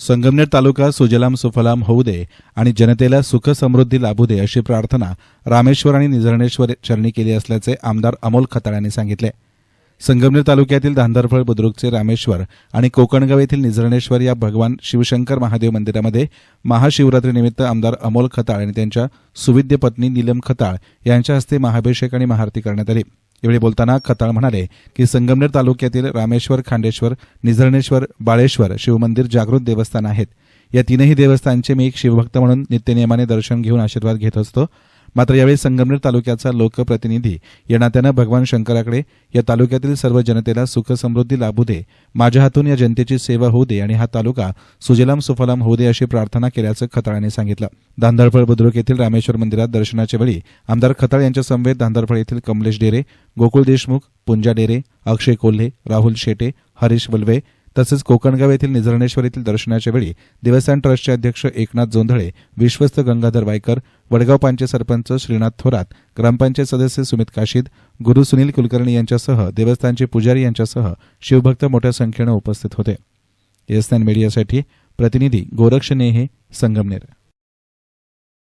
संगमनेर तालुका सुजलाम सुफलाम होऊ दे आणि जनतेला सुख समृद्धी लाभू दे अशी प्रार्थना रामेश्वर आणि निझर्णेश्वर चरणी केली असल्याचे आमदार अमोल खताळ यांनी सांगितले. संगमनेर तालुक्यातील धांदरफळ बुद्रुकचे रामेश्वर आणि कोकणगाव येथील निझर्णेश्वर या भगवान शिवशंकर महादेव मंदिरामध्ये महाशिवरात्रीनिमित्त आमदार अमोल खताळ आणि त्यांच्या सुविद्य पत्नी नीलम खताळ यांच्या हस्ते महाभिषेक आणि महाआरती करण्यात आली. यावेळी बोलताना खताळ म्हणाले की संगमनेर तालुक्यातील रामेश्वर खांडेश्वर निझर्णेश्वर बाळेश्वर शिवमंदिर जागृत देवस्थान आहेत. या तीनही देवस्थानचे मी एक शिवभक्त म्हणून नित्यनियमाने दर्शन घेऊन आशीर्वाद घेत असतो. मात्र यावेळी संगमनेर तालुक्याचा लोकप्रतिनिधी या नात्यानं भगवान शंकराकडे या तालुक्यातील सर्व जनतेला सुख समृद्धी लाभू दे माझ्या हातून या जनतेची सेवा होऊ दे आणि हा तालुका सुजलाम सुफलाम होऊ दे अशी प्रार्थना केल्याचं खताळाने सांगितलं. धांदरफळ बुद्रुक येथील रामेश्वर मंदिरात दर्शनाच्या वेळी आमदार खताळ यांच्या समवेत धांदरफळ येथील कमलेश डेरे गोकुळ देशमुख पुंजा डेरे अक्षय कोल्हे राहुल शेटे हरीश बलवे तसंच कोकणगाव येथील निझरणेश्वर येथील दर्शनाच्या वेळी देवस्थान ट्रस्टचे अध्यक्ष एकनाथ जोंधळे विश्वस्त गंगाधर वायकर वडगाव पांचे सरपंच श्रीनाथ थोरात ग्रामपंचायत सदस्य सुमित काशीद गुरु सुनील कुलकर्णी यांच्यासह देवस्थानचे पुजारी यांच्यासह शिवभक्त मोठ्या संख्येनं उपस्थित होते. एस मीडियासाठी प्रतिनिधी गोरक्ष नेहे संगमनेर.